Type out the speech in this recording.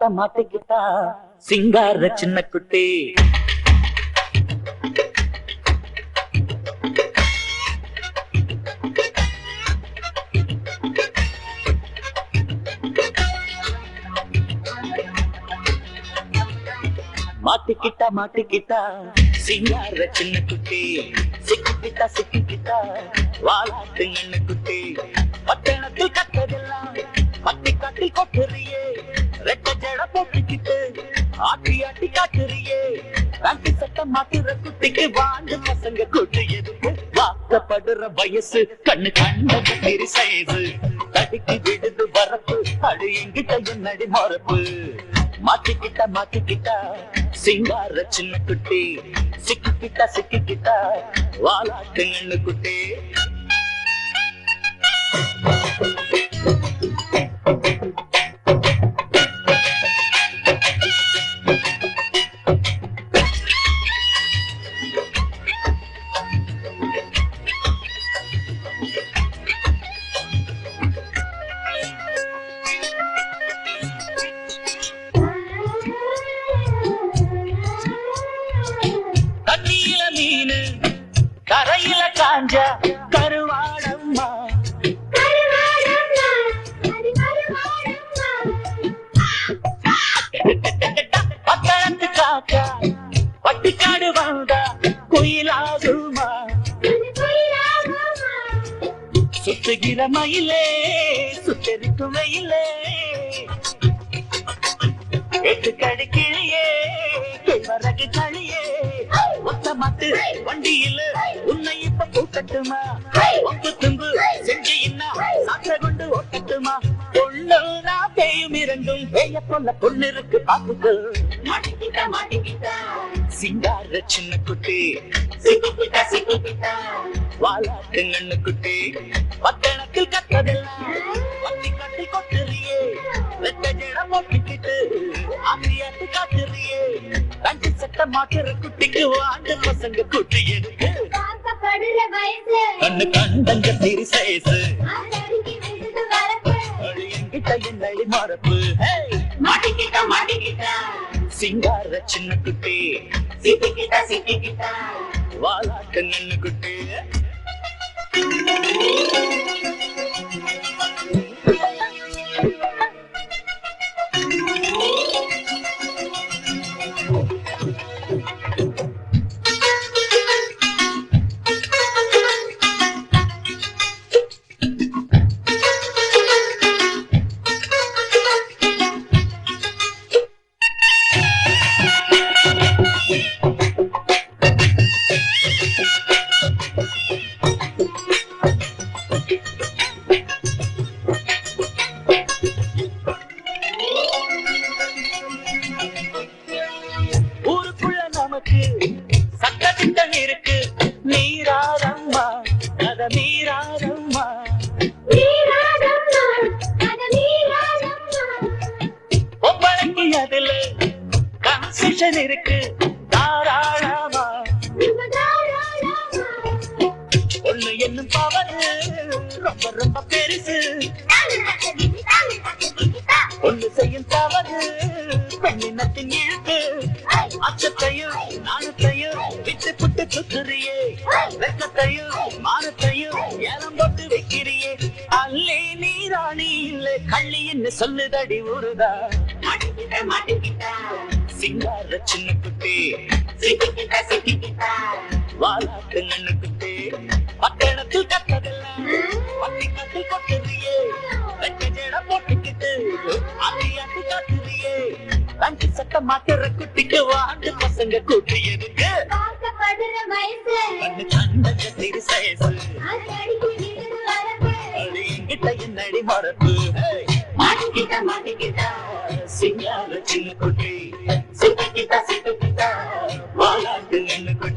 மாட்டிக்கிட்ட மாட்டிக்கிட்டா? சிங்கார சின்ன குட்டி. மாட்டிக்கிட்டா மாட்டிக்கிட்டா. சிங்கார சின்ன குட்டி. சிக்கிக்கிட்டா சிக்கிக்கிட்டா. வாழாட்டு என்ன குட்டி. பட்டணத்தில் கத்ததெல்லாம் பட்டி காட்டில் கொட்டுறியே. போட்டுக்கிட்டு ஆட்டி ஆட்டி காட்டுறியே பேண்ட் சட்டம் மாட்டுற குட்டிக்கு வாண்டு பசங்க கூட்டு எதுக்கு? வாக்கப்படுற வயசு கண்ணு கண்ட பெரிய சைஸு. தடுக்கி விடுது வரப்பு அடு எங்கிட்ட என்னடி மறப்பு மாட்டிக்கிட்டா மாட்டிக்கிட்டா சிங்கார சின்ன குட்டி சிக்கிக்கிட்டா சிக்கிக்கிட்டா வாலாட்டு குட்டி. காஞ்ச கருவாடம்மா. பத்தளத்து காக்கா பட்டிக்காடு வந்தா குயிலாகுமா. சுத்துகிற மயிலே சுத்தரிக்கும் மயிலே எட்டு கடிக்கிளியே வரகு களியே மொத்த மாட்டு வண்டியில் உன்னை இப்ப கூட்டட்டுமா ஒப்பு தும்பு செஞ்சு இன்னா? சாத்த கொண்டு ஓட்டட்டுமா பொண்ணு நான் பேயும் இரண்டும். பேய போல பொண்ணு இருக்கு பாப்புக்கு மாட்டிக்கிட்டா மாட்டிக்கிட்டா? சிங்கார சின்ன குட்டி. சிக்கிக்கிட்டா சிக்கிக்கிட்டா? வாலாட்டு கண்ணு குட்டி. பட்டணத்தில் கத்ததெல்லாம் வட்டி கட்டி கொட்டுறியே. வெட்ட ஜட போட்டுக்கிட்டு ஆத்தியாட்டு காட்டுறியே. தண்டி சட்ட மாட்டுற குட்டிக்கு வாண்டு பசங்க குட்டி எடுக்கு கண்ணு கண்டங்க திரி சைஸு என்கிட்ட என்னடி மறப்பு. மாட்டிக்கிட்டா மாட்டிக்கிட்டா. சிங்கார சின்ன குட்டி. சிக்கிக்கிட்டா சிக்கிக்கிட்டா வாலாட்டு நின்னு குட்டி. அத மீறாதம்மா அதுல கன்செஷன் இருக்கு. தாராளமா. ஒண்ணு என்னும் பவரு ரொம்ப ரொம்ப பெருசு. சுத்துறியே. வெக்கத்தையும் மானத்தையும் ஏலம் போட்டு வைக்கிறியே. அல்லே நீராணி இல்ல. கள்ளி என்ன சொல்லுதடி ஊருதா? சிங்கார சின்ன குட்டி வாலாட்டு நன்னு குட்டி பட்டணத்தில் கத்ததெல்லாம் பட்டி கட்டில் கொட்டுறியே. வெட்ட ஜட போட்டுக்கிட்டு ஆட்டி ஆட்டி காட்டுறியே. தங்கி சட்ட மாட்டுற குட்டிக்கு வாண்டு பசங்க கூட்டி எதுக்கு படுற வயசு. கண்ட திரு சயசு எங்கிட்ட என்னடி மறப்பு? மாட்டிக்கிட்ட மாட்டிக்கிட்ட. சிங்கார வாழாட்டு என்ன குட்டி.